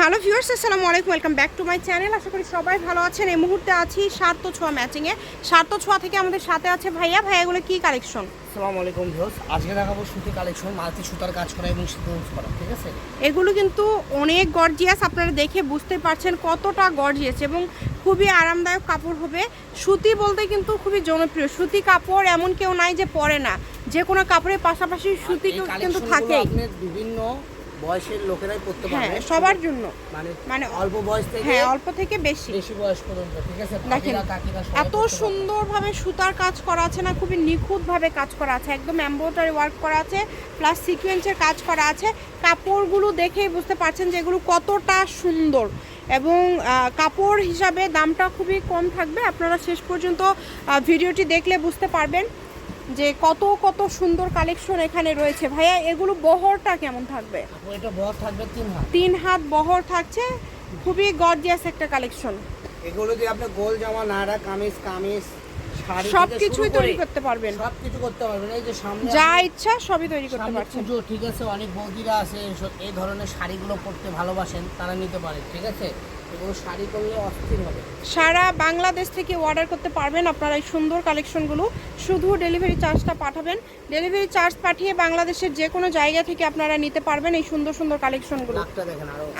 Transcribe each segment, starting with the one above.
Hello viewers আসসালামু আলাইকুম welcome back to my channel. আশা করি সবাই ভালো আছেন। এই মুহূর্তে আছি সার্থ ছোঁয়া ম্যাচিংয়ে সার্থ ছোঁয়া থেকে আমাদের সাথে আছে ভাইয়া। ভাইয়াগুলো কি কালেকশন আসসালামু আলাইকুম ভিউস আজকে দেখাবো সুতি কালেকশন মাল্টি সুতার কাজ করা এবং সিকোয়েন্স করা ঠিক আছে? এগুলো কিন্তু অনেক গর্জিয়াস আপনারা দেখে বুঝতে পারছেন কতটা গর্জিয়াস এবং খুবই আরামদায়ক কাপড় হবে। সুতি বলতে কিন্তু খুবই জনপ্রিয়। সুতি কাপড় এমন কেউ নাই যে পরে না। যে কোনো কাপড়ের পাশাপাশি সুতি কিন্তু আপনি বিভিন্ন বয়সের লোকেরাই পড়তে হ্যাঁ পারবে। সবার জন্য। মানে মানে অল্প বয়স থেকে হ্যাঁ অল্প থেকে বেশি। বেশি বয়স পর্যন্ত ঠিক আছে? দেখেন এত সুন্দরভাবে সুতার কাজ করা আছে না খুবই নিখুঁতভাবে কাজ করা আছে। একদম এমব্রয়ডারি ওয়ার্ক করা আছে প্লাস সিকোয়েন্সের কাজ করা আছে। কাপড়গুলো দেখেই বুঝতে পারছেন যে এগুলো কতটা সুন্দর। এবং কাপড় হিসাবে দামটা খুবই কম থাকবে। আপনারা শেষ পর্যন্ত ভিডিওটি দেখলে বুঝতে পারবেন। যে কত কত সুন্দর কালেকশন এখানে রয়েছে। ভাইয়া এগুলো বহরটা কেমন থাকবে? এটা বহর থাকবে তিন হাত। তিন হাত বহর থাকছে। খুবই গর্জিয়াস একটা কালেকশন এগুলো দিয়ে আপনি গোল জামা নাড়া কামিজ কামিজ সব কিছুই তৈরি করতে পারবেন। সব কিছু করতে পারবেন। এই যে সামনে যা ইচ্ছা সবই তৈরি করতে পারছেন। পুজো ঠিক আছে অনেক বৌদিরা আছে এই ধরনের শাড়িগুলো পরতে ভালোবাসেন তারা নিতে পারে ঠিক আছে? এগুলো শাড়ি করলে অস্থির হবে। সারা বাংলাদেশ থেকে অর্ডার করতে পারবেন আপনারা এই সুন্দর কালেকশনগুলো শুধু ডেলিভারি চার্জটা পাঠাবেন। ডেলিভারি চার্জ পাঠিয়ে বাংলাদেশের যে কোনো জায়গা থেকে আপনারা নিতে পারবেন এই সুন্দর সুন্দর কালেকশনগুলো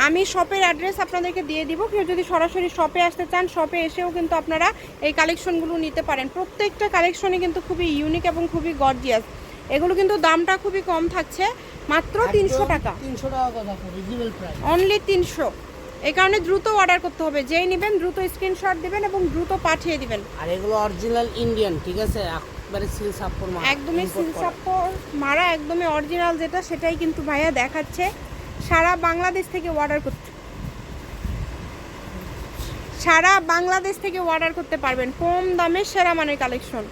আমি শপের অ্যাড্রেস আপনাদেরকে দিয়ে দিব। কেউ যদি সরাসরি শপে আসতে চান শপে এসেও কিন্তু আপনারা এই কালেকশনগুলো নিতে পারেন। প্রত্যেকটা কালেকশনই কিন্তু খুবই ইউনিক এবং খুবই গর্জিয়াস এগুলো কিন্তু দামটা খুবই কম থাকছে। মাত্র তিনশো টাকা। তিনশো টাকা কথা অনলি তিনশো। এই কারণে দ্রুত অর্ডার করতে হবে। যেই নেবেন দ্রুত স্ক্রিনশট দিবেন এবং দ্রুত পাঠিয়ে দিবেন। আর এগুলো অরিজিনাল ইন্ডিয়ান ঠিক আছে? একবারে সিল সাপ্পর মাল একদমই করা। সিলসাপ্পর মারা একদমই অরিজিনাল যেটা সেটাই কিন্তু ভাইয়া দেখাচ্ছে। সারা বাংলাদেশ থেকে অর্ডার করতে সারা বাংলাদেশ থেকে অর্ডার করতে পারবেন। কম দামে সেরা মানের কালেকশন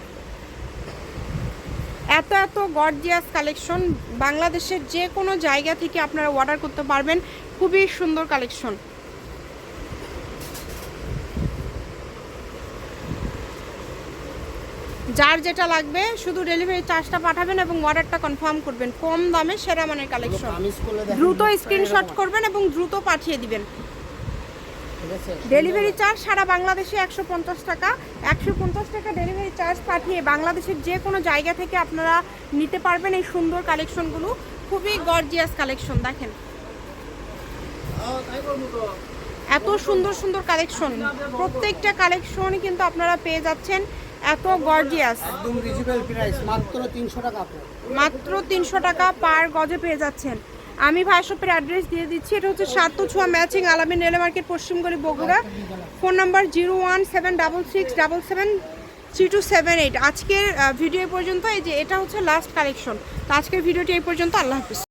এত এত গর্জিয়াস কালেকশন বাংলাদেশের যে কোনো জায়গা থেকে আপনারা অর্ডার করতে পারবেন। খুবই সুন্দর কালেকশন যার যেটা লাগবে শুধু ডেলিভারি চার্জটা পাঠাবেন এবং অর্ডারটা কনফার্ম করবেন। কম দামে সেরা মানের কালেকশন দ্রুত স্ক্রিনশট করবেন এবং দ্রুত পাঠিয়ে দিবেন। ডেলিভারি চার্জ সারা বাংলাদেশে একশো পঞ্চাশ টাকা। একশো পঞ্চাশ টাকা ডেলিভারি চার্জ পাঠিয়ে বাংলাদেশের যে কোনো জায়গা থেকে আপনারা নিতে পারবেন এই সুন্দর কালেকশনগুলো খুবই গর্জিয়াস কালেকশন দেখেন। এত সুন্দর সুন্দর কালেকশন প্রত্যেকটা কালেকশনই কিন্তু আপনারা পেয়ে যাচ্ছেন। এত গর্জিয়াস একদম রিজনেবল প্রাইস মাত্র তিনশো টাকা মাত্র তিনশো টাকা পার গজে পেয়ে যাচ্ছেন। আমি ভাই শপের অ্যাড্রেস দিয়ে দিচ্ছি এটা হচ্ছে সাত ছোঁয়া matching Alamin rail market Paschimgari Bogura. Phone number zero one seven double six double seven three two seven eight আজকের ভিডিও পর্যন্ত এই যে এটা হচ্ছে লাস্ট কালেকশন তো আজকের ভিডিওটি এই পর্যন্ত আল্লাহ হাফিজ।